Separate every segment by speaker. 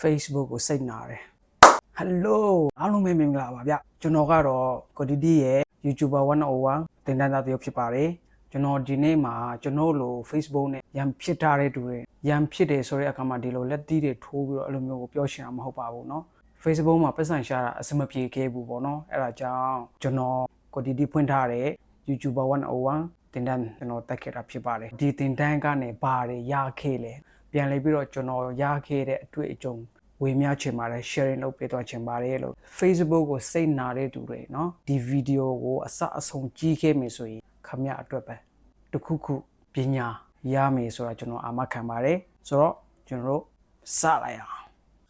Speaker 1: Facebook ကိုစိတ်နာတယ် Hello အားလုံးပဲမင်္ဂလာပါဗျကျွန်တော်ကတော့ကိုဒီဒီရဲ့ YouTuber 101တင်တန်းသားတယောက်ဖြစ်ပါတယ်ကျွန်တော်ဒီနေ့မှာကျွန်တော်လို Facebook နဲ့ရန်ဖြစ်ထားတဲ့တူတွေရန်ဖြစ်တယ်ဆိုတဲ့အခါမှာဒီလိုလက်သီးတွေထိုးပြီးတော့အဲ့လိုမျိုးကိုပြောရှင်းတာမဟုတ်ပါဘူးเนาะ Facebook မှာပတ်စံရှာတာအစမပြေခဲ့ဘူးပေါ့နော်အဲ့ဒါကြောင့်ကျွန်တော်ကိုဒီဒီဖွင့်ထားတဲ့ YouTuber 101တင်တန်းကျွန်တော်တက်ခဲ့တာဖြစ်ပါတယ်ဒီတင်တန်းကနေဘာတွေရခဲ့လဲ ပြန်လေပြီးတော့ကျွန်တော်ရခဲ့တဲ့အတွေ့အကြုံဝေမျှချင်ပါတယ် sharing လုပ်ပေးသွားချင်ပါတယ်လို့ Facebook ကိုစိတ်နာတဲ့သူတွေเนาะဒီဗီဒီယိုကိုအစအဆုံးကြည့်ခဲ့မယ်ဆိုရင်ခမရအတွက်ပဲတစ်ခုခုပညာရမယ်ဆိုတာကျွန်တော်အာမခံပါတယ်ဆိုတော့ကျွန်တော်တို့စလိုက်အောင်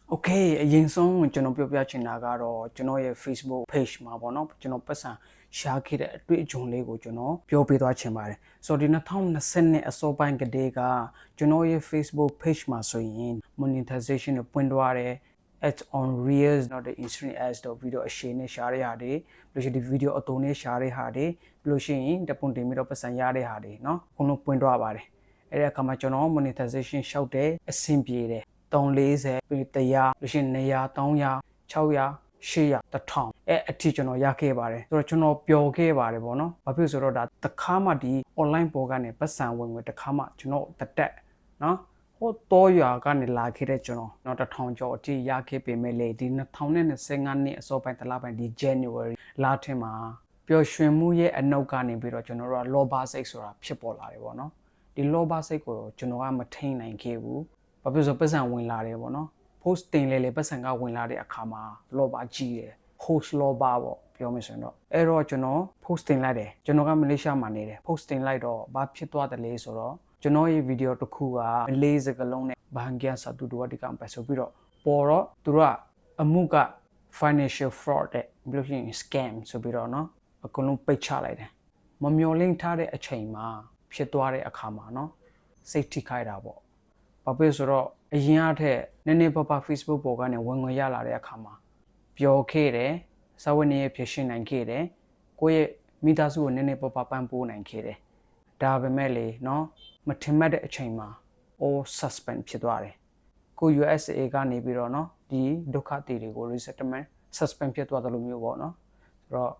Speaker 1: โอเคအရင်ဆုံးကျွန်တော်ပြောပြချင်တာကတော့ကျွန်တော်ရဲ့ Facebook page မှာပေါ့နော်ကျွန်တော်ပတ်စံ ရှားခဲ့တဲ့အတွေ့အကြုံလေးကိုကျွန်တော်ပြောပြသွားချင်ပါတယ်ဆိုတော့ဒီ2020နဲ့အစောပိုင်းကတည်းကကျွန်တော်ရဲ့ Facebook page မှာဆိုရင် monetization ကိုပွင့်သွားတယ် ads on reels not the instant ads တော့ video အရှင်းနဲ့ရှားတဲ့ဟာတွေပြီးလို့ရှိရင်ဒီ video အတုံးနဲ့ရှားတဲ့ဟာတွေပြီးလို့ရှိရင်တပွန်တင်ပြီးတော့ပတ်စံရတဲ့ဟာတွေเนาะအကုန်လုံးပွင့်သွားပါတယ်အဲ့ဒီအခါမှာကျွန်တော် monetization ရှောက်တယ်အဆင်ပြေတယ်340ပြီး100လို့ရှိရင်200 300 600 800 1000အဲ့အထိကျွန်တော်ရခဲ့ပါတယ်ဆိုတော့ကျွန်တော်ပျော်ခဲ့ပါတယ်ပေါ့နော်ဘာဖြစ်လို့ဆိုတော့ဒါတစ်ခါမှဒီ online ပေါ်ကနေပတ်စံဝင်ဝင်တစ်ခါမှကျွန်တော်တတက်နော်ဟိုတော့ရွာကနေလာခဲ့တဲ့ကျွန်တော်တော့တစ်ထောင်ကျော်အထိရခဲ့ပေမဲ့လေဒီ2025နှစ်အစောပိုင်းတလပိုင်းဒီ January လထင်မှာပျော်ရွှင်မှုရဲ့အနောက်ကနေပြီးတော့ကျွန်တော်တို့ကလောဘစိတ်ဆိုတာဖြစ်ပေါ်လာတယ်ပေါ့နော်ဒီလောဘစိတ်ကိုကျွန်တော်ကမထိန်နိုင်ခဲ့ဘူးဘာဖြစ်လို့ဆိုပတ်စံဝင်လာတယ်ပေါ့နော် post တင်လေလေပတ်စံကဝင်လာတဲ့အခါမှာလောဘကြီးတယ် host လောဘပေါ့ပြောမယ်ဆိုရင်တော့အဲ့တော့ကျွန်တော် post တင်လိုက်တယ်ကျွန်တော်ကမလေးရှားမှာနေတယ် post တင်လိုက်တော့ဘာဖြစ်သွားတယ်လဲဆိုတော့ကျွန်တော်ရဲ့ဗီဒီယိုတစ်ခုကမလေးစကလုံးနဲ့ဘန်ကီယာစာတူတူဒီကံပဲဆိုပြီးတော့ပေါ်တော့သူတို့ကအမှုက financial fraud တဲ့ဘယ်လိုဖြစ်ရင် scam ဆိုပြီးတော့เนาะအကုန်လုံးပိတ်ချလိုက်တယ်မမျော်လင့်ထားတဲ့အချိန်မှာဖြစ်သွားတဲ့အခါမှာเนาะစိတ်ထိခိုက်တာပေါ့ ဘာဖြစ်ဆိုတော့အရင်အထက်နည်းနည်းပါးပါ Facebook ပေါ်ကနေဝင်ငွေရလာတဲ့အခါမှာပျော်ခဲ့တယ်စာဝတ်နေရဖြစ်ရှင်းနိုင်ခဲ့တယ်ကိုယ့်ရဲ့မိသားစုကိုနည်းနည်းပါးပါပံ့ပိုးနိုင်ခဲ့တယ်ဒါပေမဲ့လေနော်မထင်မှတ်တဲ့အချိန်မှာ all suspend ဖြစ်သွားတယ်ကို USA ကနေပြီးတော့နော်ဒီဒုက္ခတီတွေကို resettlement suspend ဖြစ်သွားတယ်လို့မျိုးပေါ့နော်ဆိုတော့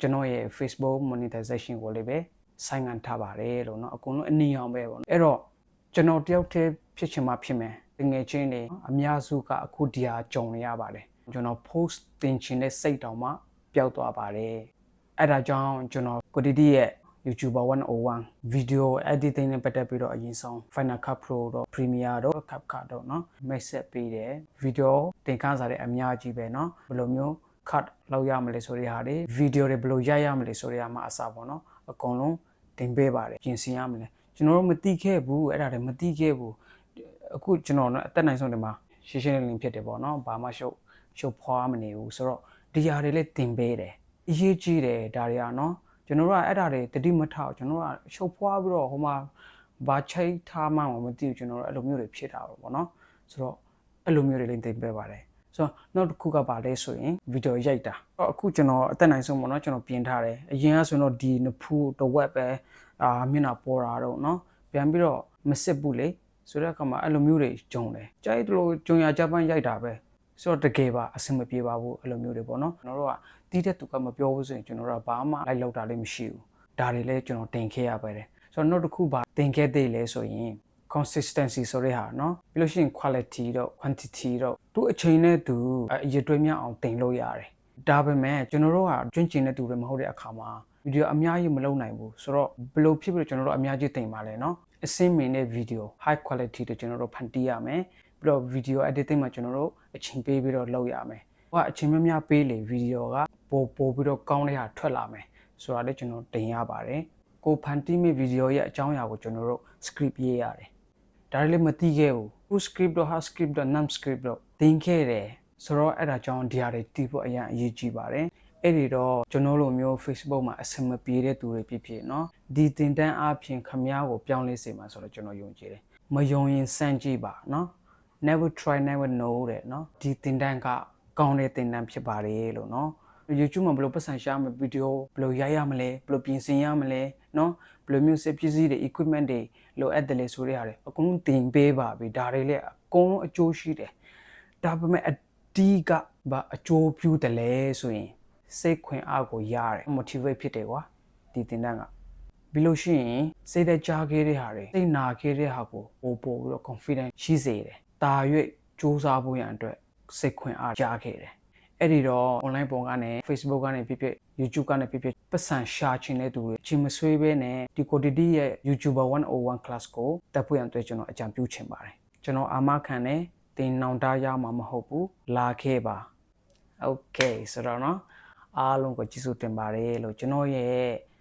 Speaker 1: ကျွန်တော်ရဲ့ Facebook monetization ကိုလည်းပဲဆိုင်ငံထားပါတယ်လို့เนาะအကုန်လုံးအနည်းအောင်ပဲပေါ့နော်အဲ့တော့ ကျွန်တော်တယောက်တည်းဖြစ်ချင်မှဖြစ်မယ်တငယ်ချင်းတွေအများစုကအခုဒီဟာကြုံနေရပါတယ်ကျွန်တော် post တင်ချင်တဲ့စိတ်တောင်မှပျောက်သွားပါတယ်အဲ့ဒါကြောင့်ကျွန်တော်ကိုတီတီရဲ့ YouTuber 101 video editing နဲ့ပတ်သက်ပြီးတော့အရင်ဆုံး Final Cut Pro တော့ Premiere တော့ CapCut တော့เนาะ message ပေးတယ် video တင်ခန်းစားတဲ့အများကြီးပဲเนาะဘယ်လိုမျိုး cut လောက်ရမလဲဆိုတဲ့ဟာတွေ video တွေဘယ်လိုရိုက်ရမလဲဆိုတဲ့ဟာမှာအစားပေါ့เนาะအကုန်လုံးတင်ပေးပါတယ်ပြင်ဆင်ရမလဲ ကျွန်တော်တို့မတိခဲ့ဘူးအဲ့ဒါလည်းမတိခဲ့ဘူးအခုကျွန်တော်အသက်နိုင်ဆုံးဒီမှာရှင်းရှင်းလင်းလင်းဖြစ်တယ်ပေါ့နော်ဘာမှရှုပ်ရှုပ်ဖွာမနေဘူးဆိုတော့ဒီဟာတွေလည်းတင်ပေးတယ်အရေးကြီးတယ်ဒါတွေကနော်ကျွန်တော်တို့ကအဲ့ဒါတွေတတိမထောက်ကျွန်တော်တို့ကရှုပ်ဖွာပြီးတော့ဟိုမှာဘာချိတ်ထားမှမသိဘူးကျွန်တော်တို့အဲ့လိုမျိုးတွေဖြစ်တာပေါ့နော်ဆိုတော့အဲ့လိုမျိုးတွေလည်းတင်ပေးပါတယ် ဆိုတော့နောက်တစ်ခုကပါလဲဆိုရင်ဗီဒီယိုရိုက်တာအခုကျွန်တော်အသက်နိုင်ဆုံးပေါ့နော်ကျွန်တော်ပြင်ထားတယ်အရင်ကဆိုတော့ဒီနဖူးတဝက်ပဲအာမျက်နှာပေါ်တာတော့နော်ပြန်ပြီးတော့မစစ်ဘူးလေဆိုတော့ကမှအဲ့လိုမျိုးတွေဂျုံတယ်ကြိုက်လို့ဂျုံရဂျပန်ရိုက်တာပဲဆိုတော့တကယ်ပါအဆင်မပြေပါဘူးအဲ့လိုမျိုးတွေပေါ့နော်ကျွန်တော်တို့ကတီးတဲ့သူကမပြောဘူးဆိုရင်ကျွန်တော်တို့ကဘာမှလိုက်လောက်တာလည်းမရှိဘူးဒါတွေလည်းကျွန်တော်တင်ခဲ့ရပါတယ်ဆိုတော့နောက်တစ်ခုပါတင်ခဲ့သေးလဲဆိုရင် consistency ဆိုတဲ့ဟာเนาะပြီးလို့ရှိရင် quality တော့ quantity တော့သူ့အချိန်နဲ့သူအရည်တွဲမြအောင်တင်လို့ရတယ်ဒါပေမဲ့ကျွန်တော်တို့ကကျွင့်ကျင်တဲ့သူတွေမဟုတ်တဲ့အခါမှာဗီဒီယိုအများကြီးမလုပ်နိုင်ဘူးဆိုတော့ဘယ်လိုဖြစ်ပြီးတော့ကျွန်တော်တို့အများကြီးတင်ပါလဲเนาะအစင်းမင်းတဲ့ဗီဒီယို high quality တွေကျွန်တော်တို့ဖန်တီးရမယ်ပြီးတော့ video editing မှာကျွန်တော်တို့အချိန်ပေးပြီးတော့လုပ်ရမယ်ဟိုကအချိန်များများပေးလေဗီဒီယိုကပို့ပို့ပြီးတော့ကောင်းတဲ့ဟာထွက်လာမယ်ဆိုတာလည်းကျွန်တော်တင်ရပါတယ်ကိုဖန်တီးမိဗီဒီယိုရဲ့အကြောင်းအရာကိုကျွန်တော်တို့ script ရေးရတယ် ဒါလည်းမသိခဲ့ဘူး full script တော့ half script တော့ num script တော့သင်ခဲ့တယ်ဆိုတော့အဲ့ဒါကြောင့်ဒီဟာတွေတီးဖို့အရင်အရေးကြီးပါတယ်အဲ့ဒီတော့ကျွန်တော်လိုမျိုး Facebook မှာအဆင်မပြေတဲ့သူတွေဖြစ်ဖြစ်เนาะဒီတင်တန်းအပြင်ခမားကိုပြောင်းလဲစေမှာဆိုတော့ကျွန်တော်ယုံကြည်တယ်မယုံရင်စမ်းကြည့်ပါเนาะ never try never know တဲ့เนาะဒီတင်တန်းကကောင်းတဲ့တင်တန်းဖြစ်ပါတယ်လို့เนาะ YouTube မှာဘယ်လိုပတ်စံရှာမလဲဗီဒီယိုဘယ်လိုရိုက်ရမလဲဘယ်လိုပြင်ဆင်ရမလဲเนาะဘယ် လိုမျိုးစက်ပစ္စည်းတွေ equipment တွေလိုအပ်တယ်လေဆိုတဲ့ဟာတွေအကုန်လုံးတင်ပေးပါပြီဒါတွေလည်းအကုန်လုံးအကျိုးရှိတယ်ဒါပေမဲ့အဒီကဘာအကျိုးပြုတယ်လဲဆိုရင်စိတ်ခွင်အားကိုရတယ် motivate ဖြစ်တယ်ကွာဒီတင်တန်းကပြီးလို့ရှိရင်စိတ်သက်ကြားခဲ့တဲ့ဟာတွေစိတ်နာခဲ့တဲ့ဟာကိုပို့ပို့ပြီးတော့ confidence ရှိစေတယ်။တာ၍စူးစမ်းဖို့ရန်အတွက်စိတ်ခွင့်အားကြားခဲ့တယ်။ အဲ့ဒီတော့ online ပုံကနေ Facebook ကနေဖြစ်ဖြစ် YouTube ကနေဖြစ်ဖြစ်ပတ်စံရှာချင်တဲ့သူတွေချင်းမဆွေးဘဲနဲ့ဒီ quantity ရဲ့ YouTuber 101 class ကိုတက်ဖို့ရန်အတွက်ကျွန်တော်အကြံပြုချင်ပါတယ်။ကျွန်တော်အာမခံတယ်တင်နောင်တရမှာမဟုတ်ဘူးလာခဲ့ပါ။ Okay ဆိုတော့เนาะအားလုံးကိုကျေးဇူးတင်ပါတယ်လို့ကျွန်တော်ရဲ့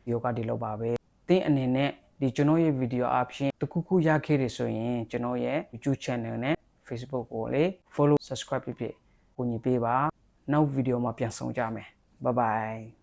Speaker 1: video ကဒီလောက်ပါပဲတင်းအနေနဲ့ဒီကျွန်တော်ရဲ့ video အပြင်တခုခုရခဲ့တယ်ဆိုရင်ကျွန်တော်ရဲ့ YouTube channel နဲ့ Facebook ကိုလေ follow subscribe ဖြစ်ဖြစ်ကိုညီပေးပါ နောက် video မှာပြန်ဆောင်ကြမယ် bye bye